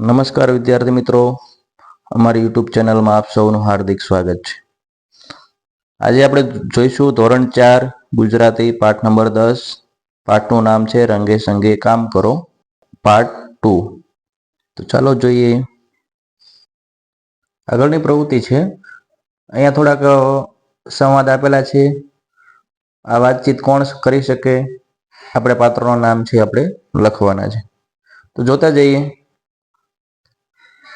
નમસ્કાર વિદ્યાર્થી મિત્રો. અમારી યુટ્યુબ ચેનલમાં આપ સૌનું હાર્દિક સ્વાગત છે. આજે આપણે જોઈશું ધોરણ ચાર, ગુજરાતી, પાઠ નંબર દસ. પાઠનું નામ છે રંગે સંગે કામ કરો. Part two. તો ચાલો જોઈએ. આગળની પ્રવૃત્તિ છે. અહીંયા થોડાક સંવાદ આપેલા છે. આ વાતચીત કોણ કરી શકે? આપણે પાત્રોનું નામ છે આપણે લખવાના છે. તો જોતા જઈએ.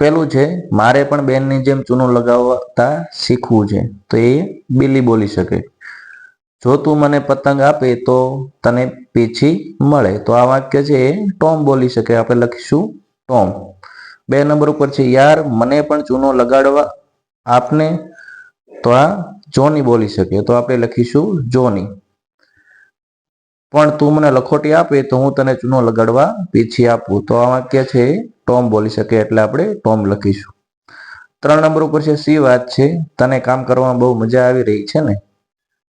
પેલું છે, મારે પણ બેનની જેમ ચૂનું લગાવતા શીખવું છે, તો એ બિલી બોલી શકે. જો તું મને પતંગ આપે તો તને પીછી મળે. તો આ વાક્ય છે એ ટોમ બોલી શકે. આપણે લખીશું ટોમ. બે નંબર ઉપર છે, યાર, મને પણ ચૂનો લગાડવા આપને. તો આ જોની બોલી શકે. તો આપણે લખીશું જોની. પણ તું મને લખોટી આપે તો હું તને ચૂનો લગાડવા પીછી આપું. તો આ વાક્ય છે, ટોમ બોલી શકે એટલે આપણે ટોમ લખીશું. ત્રણ નંબર ઉપર છે સી વાત છે? તને કામ કરવામાં બહુ મજા આવી રહી છે ને?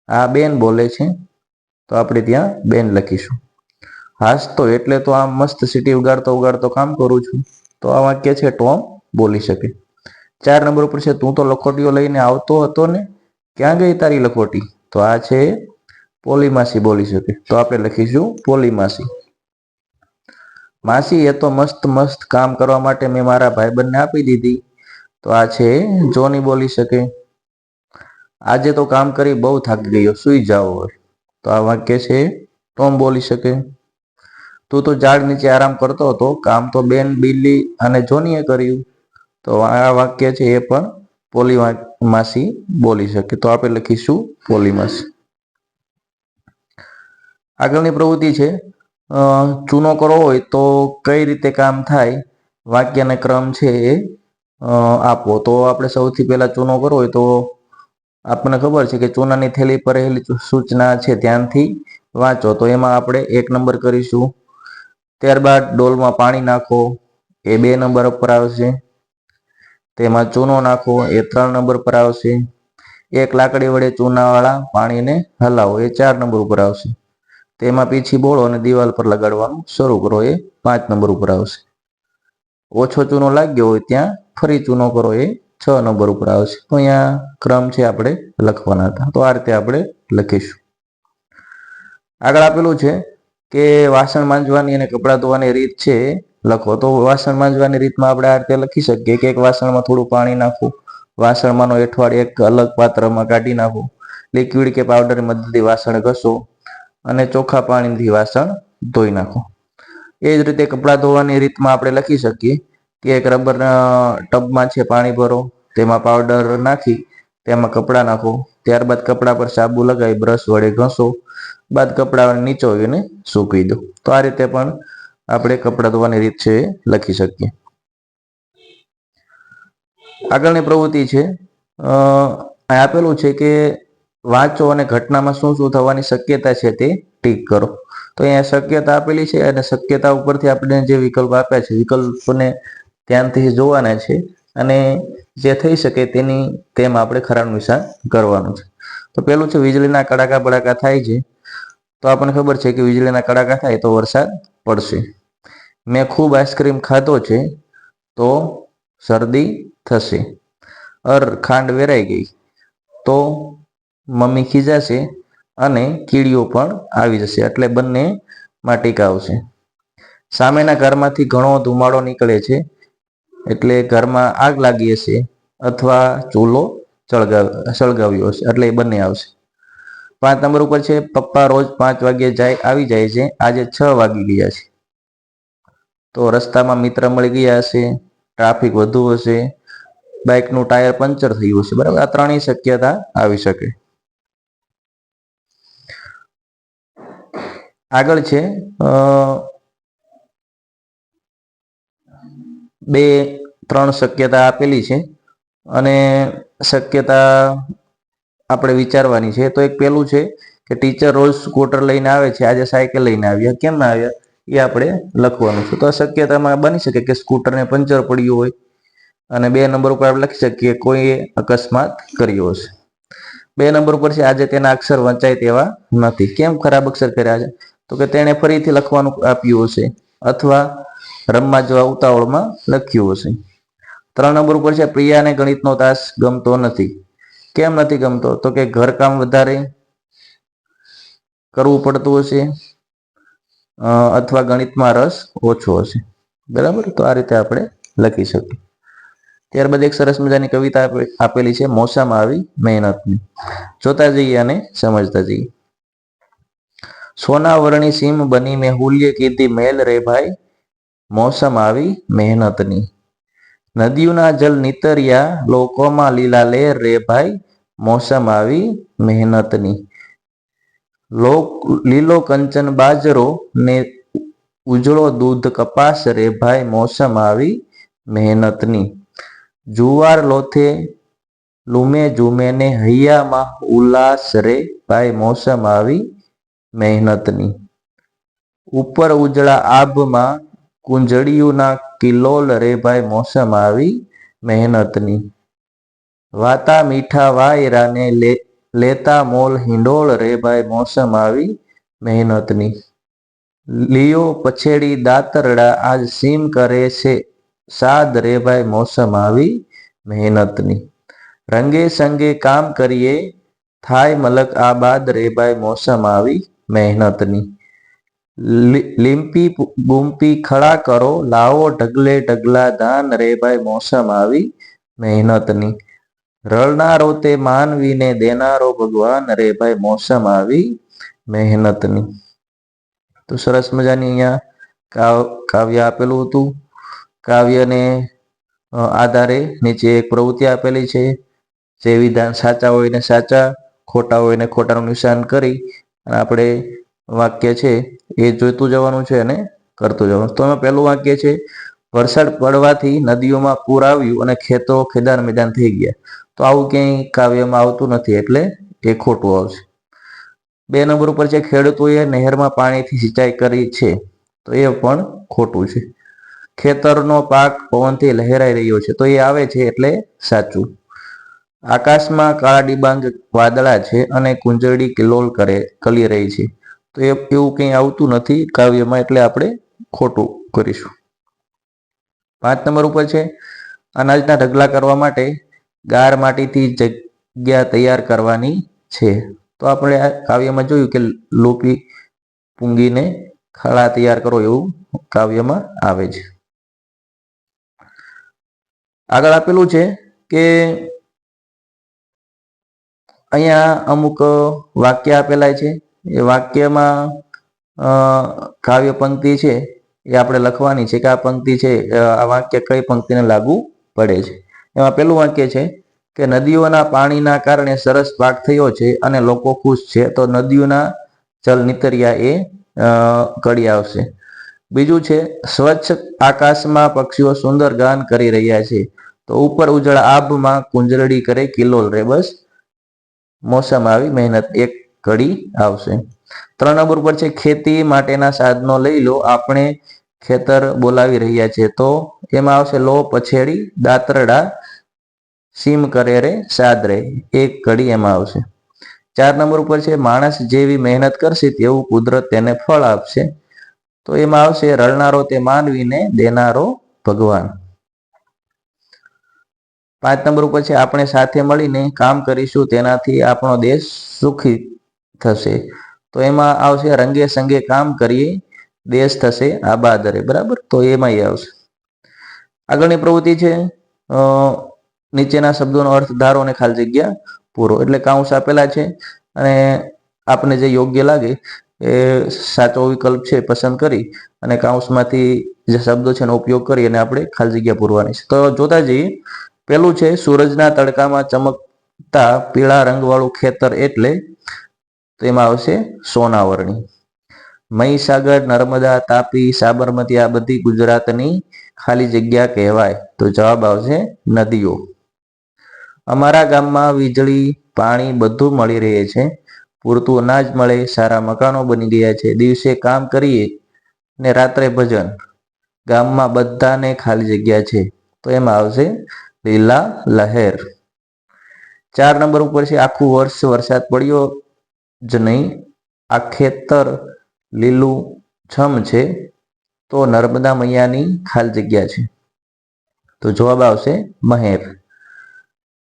આ બેન બોલે છે, તો આપણે ત્યાં બેન લખીશું. હાસ તો એટલે તો આમ મસ્ત સિટી ઉગાડતો ઉગાડતો કામ કરું છું. તો આ વાક્ય છે, ટોમ બોલી શકે. ચાર નંબર ઉપર છે, તું તો લખોટીઓ લઈને આવતો હતો ને? ક્યાં ગઈ તારી લખોટી? તો આ છે પોલીમાસી બોલી શકે. તો આપણે લખીશું પોલીમાસી માસી, એ તો મસ્ત મસ્ત કામ કરવા માટે મેં મારા ભાઈબંધને આપી દીધી. તો આ છે, જોની બોલી શકે. આજે તો કામ કરી બહુ થાકી ગયો, સુઈ જાઓ હવે. તો આ વાક્ય છે, ટોમ બોલી શકે. તું તો ઝાડ નીચે આરામ કરતો હતો, કામ તો બેન, બિલ્લી અને જોનીએ કર્યું. તો આ વાક્ય છે એ પણ પોલી માસી બોલી શકે. તો આપણે લખીશું પોલી માસી આગળની પ્રવૃત્તિ છે ચૂનો કરવો હોય તો કઈ રીતે કામ થાય, વાક્યને ક્રમ છે એ આપવો. આપો તો આપણે સૌથી પહેલા ચૂનો કરવો હોય તો આપણને ખબર છે કે ચૂનાની થેલી પર રહેલી સૂચના છે ધ્યાનથી વાંચો. તો એમાં આપણે એક નંબર કરીશું. ત્યારબાદ ડોલમાં પાણી નાખો. એ બે નંબર ઉપર આવશે. તેમાં ચૂનો નાખો. એ ત્રણ નંબર પર આવશે. એક લાકડી વડે ચૂનાવાળા પાણીને હલાવો. એ ચાર નંબર ઉપર આવશે. તેમાં પીછી બોળો અને દિવાલ પર લગાડવાનું શરૂ કરો. એ પાંચ નંબર ઉપર આવશે. ઓછો ચૂનો લાગ્યો હોય ત્યાં ફરી ચૂનો કરો. એ છ નંબર ઉપર આવશે. તો અહીંયા ક્રમ છે આપણે લખવાના હતા. તો આ રીતે આપણે લખીશું. આગળ આપેલું છે કે વાસણ માંજવાની અને કપડાં ધોવાની રીત છે લખો. તો વાસણ માંજવાની રીતમાં આપણે આ રીતે લખી શકીએ કે એક વાસણમાં થોડું પાણી નાખવું, વાસણમાંનો એઠવાડ એક અલગ પાત્રમાં કાઢી નાખવું લિક્વિડ કે પાવડરની મદદથી વાસણ ઘસો અને ચોખ્ખા પાણીથી વાસણ ધોઈ નાખો. એ જ રીતે કપડાં ધોવાની રીતમાં આપણે લખી શકીએ કે એક રબરના ટબમાં છે પાણી ભરો, તેમાં પાવડર નાખી, તેમાં કપડાં નાખો. ત્યારબાદ કપડા પર સાબુ લગાવી, બ્રશ વડે ઘસો. બાદ કપડાં નીચોવીને સૂકવી દો. તો આ રીતે પણ આપણે કપડાં ધોવાની રીત છે લખી શકીએ. આગળની પ્રવૃત્તિ છે આપેલું છે કે વાંચો અને ઘટનામાં શું શું થવાની શક્યતા છે તે ટીક કરો. તો અહીંયા શક્યતા આપેલી છે અને શક્યતા ઉપરથી આપણે જે વિકલ્પ આપ્યા છે, વિકલ્પને ધ્યાનથી જોવાના છે અને જે થઈ શકે તેની તેમ આપણે ખરાનું નિશાન કરવાનું છે. તો પેલું છે વીજળીના કડાકા બડાકા થાય છે. તો આપણને ખબર છે કે વીજળીના કડાકા થાય તો વરસાદ પડશે. મેં ખૂબ આઈસ્ક્રીમ ખાધો છે તો શરદી થશે. અર ખાંડ વેરાઈ ગઈ. તો મમ્મી ખીજાશે અને કીડીઓ પણ આવી જશે. એટલે બંને ટીકા આવશે. સામેના ઘરમાંથી ઘણો ધુમાડો નીકળે છે. એટલે ઘરમાં આગ લાગી હશે અથવા ચૂલો સળગાવ સળગાવ્યો હશે. એટલે એ બંને આવશે. પાંચ નંબર ઉપર છે, પપ્પા રોજ પાંચ વાગે જાય, આવી જાય છે. આજે છ વાગી ગયા છે. તો રસ્તામાં મિત્ર મળી ગયા હશે, ટ્રાફિક વધુ હશે, બાઇકનું ટાયર પંચર થયું હશે. બરાબર? આ ત્રણેય શક્યતા આવી શકે. આગળ છે બે, ત્રણ શક્યતા આપેલી છે અને શક્યતા આપણે વિચારવાની છે. તો એક પેલું છે કે ટીચર રોજ સ્કૂટર લઈને આવે છે, આજે સાયકલ લઈને આવ્યા, કેમ આવ્યા, એ આપણે લખવાનું છે. તો આ શક્યતામાં બની શકે કે સ્કૂટરને પંચર પડ્યું હોય અને બે નંબર ઉપર આપણે લખી શકીએ કોઈએ અકસ્માત કર્યો હશે. બે નંબર ઉપર છે, આજે તેના અક્ષર વંચાય તેવા નથી. કેમ ખરાબ અક્ષર કર્યા છે? તો કે તેણે ફરીથી લખવાનું આપ્યું હશે. અથવા રમવા જવા ઉતાવળમાં લખ્યું હશે. ત્રણ નંબર ઉપર છે, પ્રિયાને ગણિતનો તાસ ગમતો નથી. કેમ નથી ગમતો? તો કે ઘરકામ વધારે કરવું પડતું હશે અથવા ગણિતમાં રસ ઓછો હશે. બરાબર? તો આ રીતે આપણે લખી શકીએ. ત્યારબાદ એક સરસ મજાની કવિતા આપેલી છે, મોસામાં આવી મહેનતની. જોતા જઈએ અને સમજતા જઈએ. સોના વર્ણી સીમ બની મેં હુલ્ય કીધી, મેલ રે ભાઈ, મોસમ આવી મહેનતની. નદીઓના જલ નીતર્યા, લોકોમાં લીલા લેર રે ભાઈ, મોસમ આવી મહેનતની. લોક, લીલો કંચન બાજરો ને ઉજળો દૂધ કપાસ રે ભાઈ, મોસમ આવી મહેનતની. જુવાર લોથે લુમે ઝુમે ને હૈયામાં ઉલ્લાસ રે ભાઈ, મોસમ આવી મહેનતની. ઉપર ઉજળા આભમાં કુંજળીઓના કિલોલ રે ભાઈ મોસમ આવી મહેનતની. વાતા મીઠા વાયરાને લે, લેતા મોલ હિંડોળ રે ભાઈ મોસમ આવી મહેનતની. લિયો પછેડી દાતરડા આજ સીમ કરે છે, સાદ રે ભાઈ મોસમ આવી મહેનતની. રંગે સંગે કામ કરીએ થાય મલક આબાદ રે ભાઈ મોસમ આવી મહેનતની. લીંપી પુ- બૂમપી ખડા કરો, લાવો ઢગલે ઢગલા ધાન રે ભાઈ મોસમ આવી મહેનતની. રળનારો તે માનવીને દેનારો ભગવાન રે ભાઈ મોસમ આવી મહેનતની. તો સરસ મજાની અહીંયા કાવ- કાવ્ય આપેલું હતું. કાવ્યને આધારે નીચે એક પ્રવૃત્તિ આપેલી છે. જે વિધાન સાચા હોય ને સાચા, ખોટા હોય ને ખોટાનું નિશાન કરી અને આપણે વાક્ય છે, એ જોઈતું જવાનું છે અને કરતું જવાનું. તો એમાં પહેલું વાક્ય છે, વરસાદ પડવાથી નદીઓમાં પૂર આવ્યું અને ખેતો ખેદાન મેદાન થઈ ગયા. તો આવું ક્યાંય કાવ્યમાં આવતું નથી, એટલે એ ખોટું આવશે. બે નંબર ઉપર છે, ખેડૂતોએ નહેરમાં પાણીથી સિંચાઈ કરી છે. તો એ પણ ખોટું છે. ખેતરનો પાક પવનથી લહેરાઈ રહ્યો છે. તો એ આવે છે, એટલે સાચું. આકાશમાં કાળા ડિબાંગ વાદળા છે અને કુંજળી કિલોલ કરે, કલી રહી છે. તો એ, એવું કંઈ આવતું નથી કાવ્યમાં, એટલે આપણે ખોટું કરીશું. પાંચ નંબર ઉપર છે, અનાજના ઢગલા કરવા માટે ગાર માટીથી જગ્યા તૈયાર કરવાની છે. તો આપણે આ કાવ્યમાં જોયું કે લોપી પૂંગીને ખળા તૈયાર કરો એવું કાવ્યમાં આવે છે. આગળ આપેલું છે કે અહીંયા અમુક વાક્ય આપેલા છે. એ વાક્યમાં કાવ્ય પંક્તિ છે, એ આપણે લખવાની છે કે આ પંક્તિ છે આ વાક્ય કઈ પંક્તિને લાગુ પડે છે. એમાં પેલું વાક્ય છે કે નદીઓના પાણીના કારણે સરસ પાક થયો છે અને લોકો ખુશ છે, તો નદીઓના જલ નીતર્યા એ કડી આવશે. બીજું છે, સ્વચ્છ આકાશમાં પક્ષીઓ સુંદર ગાન કરી રહ્યા છે. તો ઉપર ઉજળ આભમાં કુંજરડી કરે કિલોલ રે બસ. મોસમ આવી મહેનત એક ઘડી આવશે. ત્રણ નંબર પર છે, ખેતી માટેના સાધનો લઈ લો. આપણે ખેતર બોલાવી રહ્યા છે, તો એમાં આવશે લો, પછેડી, દાતરડા, સીમ કરે રે, સાદ રે, એક ઘડી એમાં આવશે. ચાર નંબર ઉપર છે, માણસ જેવી મહેનત કરશે તેવું કુદરત તેને ફળ આપશે. તો એમાં આવશે, રળનારો તે માનવીને દેનારો ભગવાન. પાંચ નંબર ઉપર છે, આપણે સાથે મળીને કામ કરીશું, તેનાથી આપણો દેશ સુખી થશે. તો એમાં આવશે, રંગે સંગે કામ કરીએ, દેશ થશે આ બાદરે બરાબર? તો એમાં આવશે. આગળની પ્રવૃત્તિ છે નીચેના શબ્દોનો અર્થ ધારો અને ખાલી જગ્યા પૂરો. એટલે કાઉન્સ આપેલા છે, અને આપને જે યોગ્ય લાગે એ સાચો વિકલ્પ છે, પસંદ કરી અને કાઉન્સમાંથી જે શબ્દો છે એનો ઉપયોગ કરી અને આપણે ખાલી જગ્યા પૂરવાની છે. તો જોતા જઈએ પેલું છે, સૂરજના તડકામાં ચમકતા પીળા રંગવાળું ખેતર એટલે તેમાં આવશે સોનાવરણી. મહીસાગર, નર્મદા, તાપી, સાબરમતી આ બધી ગુજરાતની ખાલી જગ્યા કહેવાય. તો જવાબ આવશે નદીઓ. અમારા ગામમાં વીજળી, પાણી બધું મળી રહે છે. પૂરતું અનાજ મળે, સારા મકાનો બની ગયા છે. દિવસે કામ કરીએ ને રાત્રે ભજન. ગામમાં બધાને ખાલી જગ્યા છે. તો એમાં આવશે લીલા લહેર. ચાર નંબર ઉપર છે, આખું વર્ષ વરસાદ પડ્યો જ નહીં. આ ખેતર લીલું છમ છે. તો નર્મદા મૈયાની ખાલી જગ્યા છે. તો જવાબ આવશે, મહેર.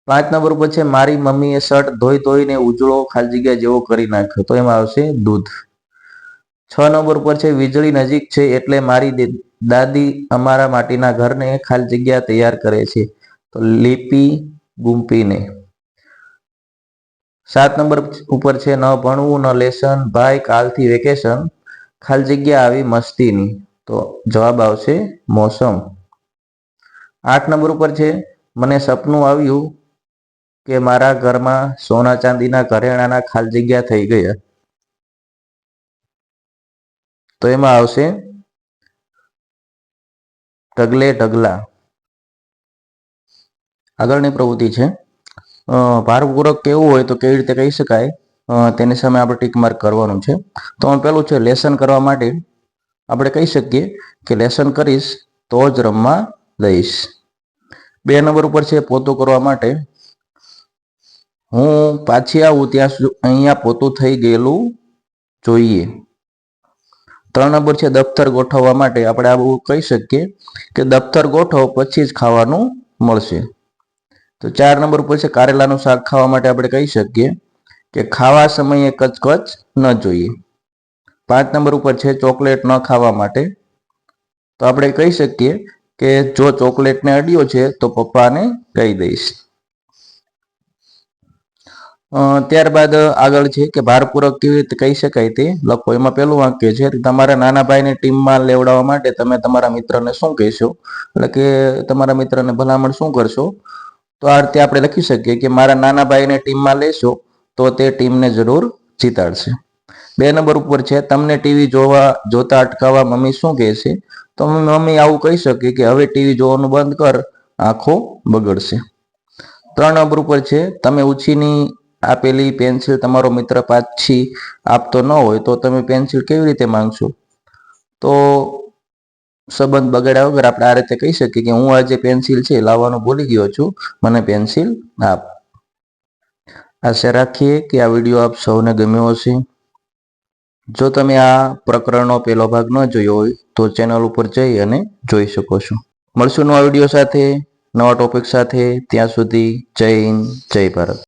પાંચ નંબર ઉપર છે, મારી મમ્મીએ શર્ટ ધોઈ ધોઈને ઉજળો ખાલી જગ્યા જેવો કરી નાખ્યો. તો એમાં આવશે, દૂધ. છ નંબર ઉપર છે, વીજળી નજીક છે એટલે મારી દાદી અમારા માટીના ઘરને ખાલી જગ્યા તૈયાર કરે છે. તો લીપી ગુંપીને. સાત નંબર ઉપર છે, ન ભણવું, ન લેસન, ભાઈ કાલથી વેકેશન, ખાલી જગ્યા આવી મસ્તીની. તો જવાબ આવશે મોસમ. આઠ નંબર ઉપર છે, મને સપનું આવ્યું કે મારા ઘરમાં સોના ચાંદીના ઘરેણાના ખાલી જગ્યા થઈ ગયા. તો એમાં આવશે ઢગલે ઢગલા. આગળની પ્રવૃત્તિ છે. ભારપૂર્વક કેવું હોય તો કેવી રીતે કહી શકાય? તેની સામે આપણે ટીક માર્ક કરવાનું છે. તો આમાં પેલું છે લેસન કરવા માટે આપણે કહી શકીએ કે લેસન કરીશ તો જ રમવા દઈશ. બે નંબર ઉપર છે, પોતું કરવા માટે. હું પાછી આવું ત્યાં સુધી અહીંયા પોતું થઈ ગયેલું જોઈએ. ત્રણ નંબર છે, દફતર ગોઠવવા માટે આપણે આવું કહી શકીએ કે દફતર ગોઠવ, પછી જ ખાવાનું મળશે. તો ચાર નંબર ઉપર છે, કારેલાનું શાક ખાવા માટે આપણે કહી શકીએ કે ખાવા સમયે કચકચ ન જોઈએ. પાંચ નંબર ઉપર છે, ચોકલેટ ન ખાવા માટે. તો આપણે કહી શકીએ કે જો ચોકલેટને અડ્યો છે, તો પપ્પાને કહી દઈશ. ત્યારબાદ આગળ છે કે ભારપૂર્વક કેવી રીતે કહી શકાય તે લખો. એમાં પેલું વાક્ય છે, તમારા નાના ભાઈને ટીમમાં લેવડાવવા માટે તમે તમારા મિત્રને શું કહેશો? એટલે કે તમારા મિત્રને ભલામણ શું કરશો? તો આ રીતે આપણે લખી શકીએ કે મારા નાના ભાઈને ટીમમાં લેશો તો તે ટીમને જરૂર જીતાડશે. બે નંબર ઉપર છે, તમને ટીવી જોવા, જોતા અટકાવવા મમ્મી શું કહે છે? તો મમ્મી આવું કહી શકે કે, હવે ટીવી જોવાનું બંધ કર, આંખો બગડશે. ત્રણ નંબર ઉપર છે, તમે ઉછીની આપેલી પેન્સિલ તમારો મિત્ર પાછી આપતો ન હોય તો તમે પેન્સિલ કેવી રીતે માંગશો? તો સંબંધ બગાડ્યા વગર આપણે આ રીતે કહી શકીએ કે હું આજે પેન્સિલ છે લાવવાનું ભૂલી ગયો છું. મને પેન્સિલ આપ. આશા રાખીએ કે આ વીડિયો આપ સૌને ગમ્યો હશે. જો તમે આ પ્રકરણનો પહેલો ભાગ ન જોયો હોય તો ચેનલ ઉપર જઈ અને જોઈ શકો છો. મળશું નવા વીડિયો સાથે, નવા ટોપિક સાથે. ત્યાં સુધી જય હિન્દ, જય ભારત.